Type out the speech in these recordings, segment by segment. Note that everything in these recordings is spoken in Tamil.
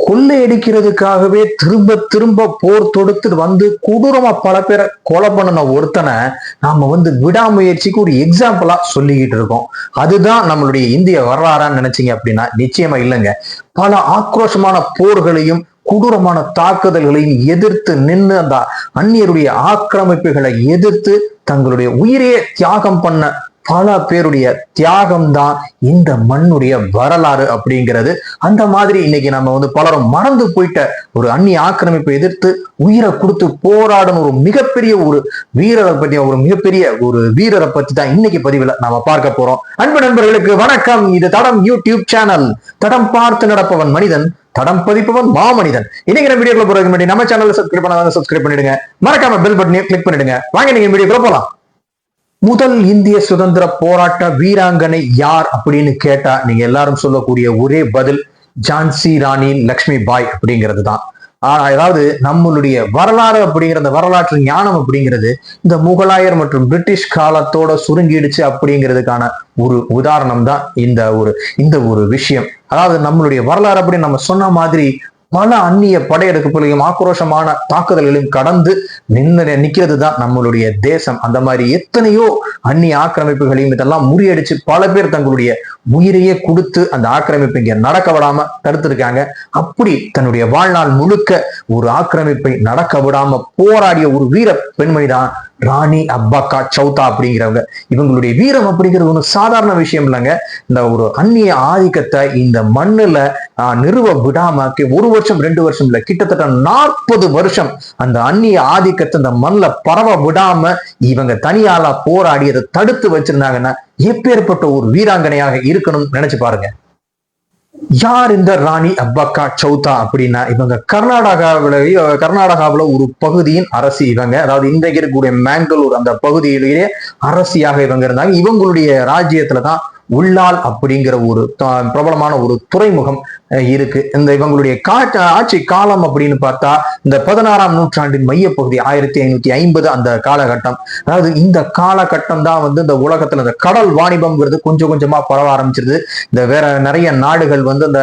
கொள்ளையடிக்கிறதுக்காகவே திரும்ப திரும்ப போர் தொடுத்து வந்து கொடூரமா பல பேரை கொலை பண்ணின ஒருத்தனை நாம வந்து விடாமுயற்சிக்கு ஒரு எக்ஸாம்பிளா சொல்லிக்கிட்டு இருக்கோம். அதுதான் நம்மளுடைய இந்திய வரலாறான்னு நினைச்சீங்க அப்படின்னா நிச்சயமா இல்லைங்க. பல ஆக்ரோஷமான போர்களையும் கொடூரமான தாக்குதல்களையும் எதிர்த்து நின்று அந்த அந்நியருடைய ஆக்கிரமிப்புகளை எதிர்த்து தங்களுடைய உயிரையே தியாகம் பண்ண பல பேருடைய தியாகம் தான் இந்த மண்ணுடைய வரலாறு அப்படிங்கிறது. அந்த மாதிரி இன்னைக்கு நம்ம வந்து பலரும் மறந்து போயிட்ட ஒரு அந்நிய ஆக்கிரமிப்பை எதிர்த்து உயிரை கொடுத்து போராடும் ஒரு மிகப்பெரிய ஒரு வீரரை பத்தி ஒரு மிகப்பெரிய ஒரு வீரரை பத்தி தான் இன்னைக்கு பதிவுல நாம பார்க்க போறோம். அன்பு நண்பர்களுக்கு வணக்கம். இது தடம் யூடியூப் சேனல். தடம் பார்த்து நடப்பவன் மனிதன் தடம் பதிப்பவன் மாமனிதன். இன்னைக்கு நம்ம வீடியோக்குள்ள போறதுக்கு முன்னாடி நம்ம சேனல் சப்ஸ்கிரைப் பண்ணாதான் சப்ஸ்கிரைப் பண்ணிடுங்க. மறக்காம பெல் பட்டனையும் கிளிக் பண்ணிடுங்க. வாங்க நீங்க வீடியோக்குள்ள போலாம். முதல் இந்திய சுதந்திர போராட்ட வீராங்கனை யார் அப்படின்னு கேட்டா நீங்க எல்லாரும் சொல்லக்கூடிய ஒரே பதில் ஜான்சி ராணி லக்ஷ்மி பாய் அப்படிங்கிறது தான் ஆனா அதாவது நம்மளுடைய வரலாறு அப்படிங்கிற அந்த வரலாற்று ஞானம் அப்படிங்கிறது இந்த முகலாயர் மற்றும் பிரிட்டிஷ் காலத்தோட சுருங்கிடுச்சு அப்படிங்கிறதுக்கான ஒரு உதாரணம் தான் இந்த ஒரு இந்த ஒரு விஷயம். அதாவது நம்மளுடைய வரலாறு அப்படின்னு நம்ம சொன்ன மாதிரி பல அந்நிய படையெடுப்புகளையும் ஆக்ரோஷமான தாக்குதல்களையும் கடந்து நின்று நிக்கிறது தான் நம்மளுடைய தேசம். அந்த மாதிரி எத்தனையோ அந்நிய ஆக்கிரமிப்புகளையும் இதெல்லாம் முறியடிச்சு பல பேர் தங்களுடைய உயிரையே கொடுத்து அந்த ஆக்கிரமிப்பு இங்க நடக்க விடாம தடுத்திருக்காங்க. அப்படி தன்னுடைய வாழ்நாள் முழுக்க ஒரு ஆக்கிரமிப்பை நடக்க விடாம போராடிய ஒரு வீர பெண்மணி தான் ராணி அப்பாக்கா சௌதா அப்படிங்கிறவங்க. இவங்களுடைய வீரம் அப்படிங்கிறது ஒன்றும் சாதாரண விஷயம் இல்லைங்க. இந்த ஒரு அந்நிய ஆதிக்கத்தை இந்த மண்ணில் நிறுவ விடாம ஒரு வருஷம் ரெண்டு வருஷம் இல்லை கிட்டத்தட்ட நாற்பது வருஷம் அந்த அந்நிய ஆதிக்கத்தை இந்த மண்ணில் பரவ விடாம இவங்க தனியாளா போராடி அதை தடுத்து வச்சிருந்தாங்கன்னா எப்பேற்பட்ட ஒரு வீராங்கனையாக இருக்கணும்னு நினைச்சு பாருங்க. யார் இந்த ராணி அப்பக்கா சௌதா அப்படின்னா இவங்க கர்நாடகாவில கர்நாடகாவில ஒரு பகுதியின் அரசி இவங்க. அதாவது இன்றைக்கு இருக்கக்கூடிய மேங்களூர் அந்த பகுதியிலேயே அரசியாக இவங்க இருந்தாங்க. இவங்களுடைய ராஜ்யத்துல தான் உள்ளால் அப்படிங்கிற ஒரு பிரபலமான ஒரு துறைமுகம் இருக்கு. இந்த இவங்களுடைய காட்டு ஆட்சி காலம் அப்படின்னு பார்த்தா இந்த பதினாறாம் நூற்றாண்டின் மையப்பகுதி ஆயிரத்தி ஐநூத்தி ஐம்பது அந்த காலகட்டம். அதாவது இந்த காலகட்டம் தான் வந்து இந்த உலகத்துல இந்த கடல் வாணிபம்ங்கிறது கொஞ்சம் கொஞ்சமா பரவ ஆரம்பிச்சிருது. இந்த வேற நிறைய நாடுகள் வந்து இந்த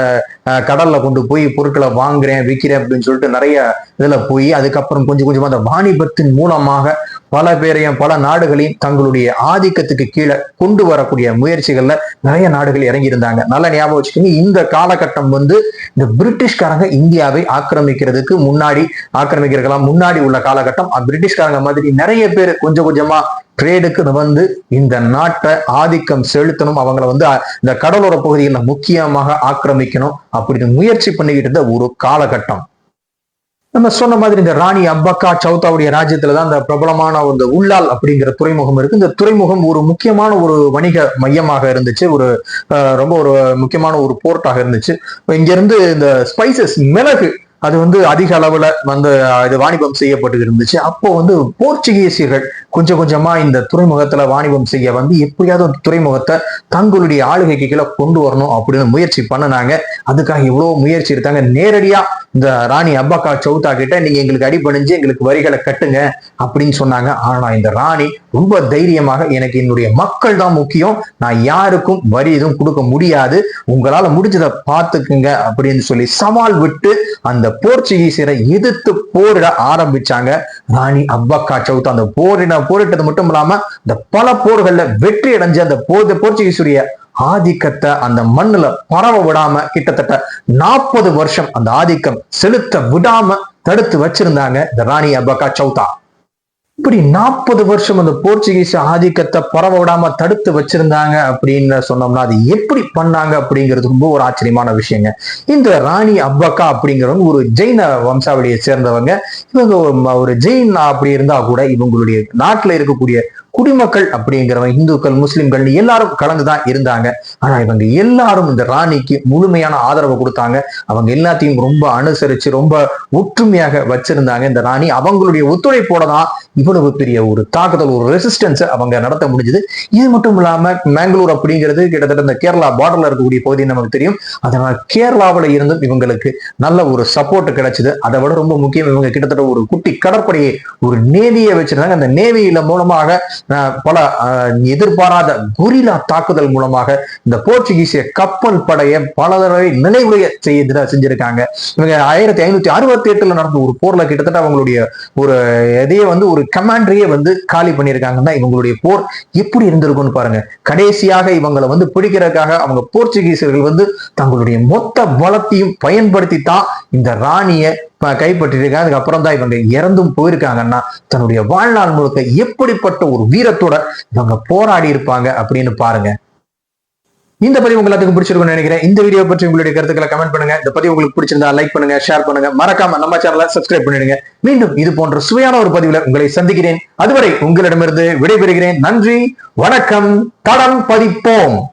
கடல்ல கொண்டு போய் பொருட்களை வாங்குறேன் விற்கிறேன் அப்படின்னு சொல்லிட்டு நிறைய இதுல போய் அதுக்கப்புறம் கொஞ்சம் கொஞ்சமா அந்த வாணிபத்தின் மூலமாக பல பேரையும் பல நாடுகளையும் தங்களுடைய ஆதிக்கத்துக்கு கீழே கொண்டு வரக்கூடிய முயற்சிகள்ல நிறைய நாடுகள் இறங்கி இருந்தாங்க நல்ல ஞாபகம் வச்சுக்கோங்க இந்த காலகட்டம் வந்து இந்த பிரிட்டிஷ்காரங்க இந்தியாவை ஆக்கிரமிக்கிறதுக்கு முன்னாடி ஆக்கிரமிக்கிறதுக்கெல்லாம் முன்னாடி உள்ள காலகட்டம். பிரிட்டிஷ்காரங்க மாதிரி நிறைய பேர் கொஞ்சம் கொஞ்சமா ட்ரேடுக்கு வந்து இந்த நாட்டை ஆதிக்கம் செலுத்தணும். அவங்கள வந்து இந்த கடலோர பகுதிகளில் முக்கியமாக ஆக்கிரமிக்கணும். அப்படின்னு முயற்சி பண்ணிக்கிட்டு இருந்த ஒரு காலகட்டம். நம்ம சொன்ன மாதிரி இந்த ராணி அப்பக்கா சௌதாவுடைய ராஜ்யத்துல தான் இந்த பிரபலமான இந்த உள்ளால் அப்படிங்கிற துறைமுகம் இருக்கு. இந்த துறைமுகம் ஒரு முக்கியமான ஒரு வணிக மையமாக இருந்துச்சு. ஒரு அஹ், ரொம்ப ஒரு முக்கியமான ஒரு போர்ட்டாக இருந்துச்சு. இங்க இருந்து இந்த ஸ்பைசஸ் மிளகு அது வந்து அதிக அளவுல வந்து இது வாணிபம் செய்யப்பட்டு இருந்துச்சு. அப்போ வந்து போர்ச்சுகீசியர்கள் கொஞ்சம் கொஞ்சமா இந்த துறைமுகத்துல வாணிபம் செய்ய வந்து எப்படியாவது அந்த துறைமுகத்தை தங்களுடைய ஆளுகைக்கு கீழே கொண்டு வரணும் அப்படின்னு முயற்சி பண்ணினாங்க. அதுக்காக இவ்வளவு முயற்சி எடுத்தாங்க. நேரடியா இந்த ராணி அப்பாக்கா சௌதா கிட்ட நீங்க எங்களுக்கு அடிபணிஞ்சு எங்களுக்கு வரிகளை கட்டுங்க அப்படின்னு சொன்னாங்க. ஆனா இந்த ராணி ரொம்ப தைரியமாக எனக்கு என்னுடைய மக்கள் தான் முக்கியம். நான் யாருக்கும் வரி எதுவும் கொடுக்க முடியாது. உங்களால முடிஞ்சதை பார்த்துக்குங்க அப்படின்னு சொல்லி சவால் விட்டு அந்த போர்ச்சுகீசியரை எதிர்த்து போரிட ஆரம்பிச்சாங்க. ராணி அப்பக்கா சவுத் அந்த போரிட போரிட்டது மட்டும் இல்லாம இந்த பல போர்கள்ல வெற்றி அடைஞ்ச அந்த போர் போர்ச்சுகீசுடைய ஆதிக்கத்தை அந்த மண்ணுல பரவ விடாம கிட்டத்தட்ட நாற்பது வருஷம் அந்த ஆதிக்கம் செலுத்த விடாம தடுத்து வச்சிருந்தாங்க இந்த ராணி அப்பக்கா சௌதா இப்படி நாற்பது வருஷம் அந்த போர்ச்சுகீஸ் ஆதிக்கத்தை பரவ விடாம தடுத்து வச்சிருந்தாங்க அப்படின்னு சொன்னோம்னா அது எப்படி பண்ணாங்க அப்படிங்கிறது ரொம்ப ஒரு ஆச்சரியமான விஷயங்க. இந்த ராணி அப்பக்கா அப்படிங்கிறவங்க ஒரு ஜெயின வம்சாவளியை சேர்ந்தவங்க இவங்க ஒரு- ஜெயின் அப்படி இருந்தா கூட இவங்களுடைய நாட்டுல இருக்கக்கூடிய குடிமக்கள் அப்படிங்கிறவங்க இந்துக்கள் முஸ்லிம்கள் எல்லாரும் கலந்துதான் இருந்தாங்க. ஆனா இவங்க எல்லாரும் இந்த ராணிக்கு முழுமையான ஆதரவு கொடுத்தாங்க. அவங்க எல்லாத்தையும் ரொம்ப அனுசரிச்சு ரொம்ப ஒற்றுமையாக வச்சிருந்தாங்க இந்த ராணி. அவங்களுடைய ஒத்துழைப்போட தான் இவ்வளவு பெரிய ஒரு தாக்குதல் ஒரு ரெசிஸ்டன்ஸ் அவங்க நடத்த முடிஞ்சது. இது மட்டும் இல்லாம மேங்களூர் அப்படிங்கிறது கிட்டத்தட்ட இந்த கேரளா பார்டர்ல இருக்கக்கூடிய பகுதி நமக்கு தெரியும். அதனால கேரளாவில இருந்தும் இவங்களுக்கு நல்ல ஒரு சப்போர்ட் கிடைச்சது. அதை விட ரொம்ப முக்கியம் இவங்க கிட்டத்தட்ட ஒரு குட்டி கடற்படையை ஒரு நேவியை வச்சிருந்தாங்க. அந்த நேவியில மூலமாக பல எதிர்பாராத குரிலா தாக்குதல் மூலமாக இந்த போர்ச்சுகீசிய கப்பல் படையை பல தடவை நினைவுடைய செய்ய செஞ்சிருக்காங்க. இவங்க ஆயிரத்தி ஐநூத்தி அறுபத்தி எட்டுல நடந்த ஒரு போர்ல கிட்டத்தட்ட அவங்களுடைய ஒரு இதையே வந்து ஒரு கமாண்டரையே வந்து காலி பண்ணியிருக்காங்கன்னா இவங்களுடைய போர் எப்படி இருந்திருக்கும்னு பாருங்க. கடைசியாக இவங்களை வந்து பிடிக்கிறதுக்காக அவங்க போர்ச்சுகீசியர்கள் வந்து தங்களுடைய மொத்த பலத்தையும் பயன்படுத்தி தான் இந்த ராணியை கைப்பற்றிருக்காங்க அதுக்கப்புறம் தான் இவங்க இறந்தும் போயிருக்காங்கன்னா தன்னுடைய வாழ்நாள் முழுக்க எப்படிப்பட்ட ஒரு வீரத்தோட இவங்க போராடி இருப்பாங்க அப்படின்னு பாருங்க. இந்த பதிவு உங்க எல்லாத்துக்கும் பிடிச்சிருக்கும்னு நினைக்கிறேன். இந்த வீடியோ பற்றி உங்களுடைய கருத்துக்களை கமெண்ட் பண்ணுங்க. இந்த பதிவு உங்களுக்கு பிடிச்சிருந்தா லைக் பண்ணுங்க ஷேர் பண்ணுங்க. மறக்காம நம்ம சேனலை சப்ஸ்கிரைப் பண்ணிடுங்க. மீண்டும் இது போன்ற சுவையான ஒரு பதிவுல உங்களை சந்திக்கிறேன். அதுவரை உங்களிடமிருந்து விடைபெறுகிறேன். நன்றி வணக்கம். தடம் பதிப்போம்.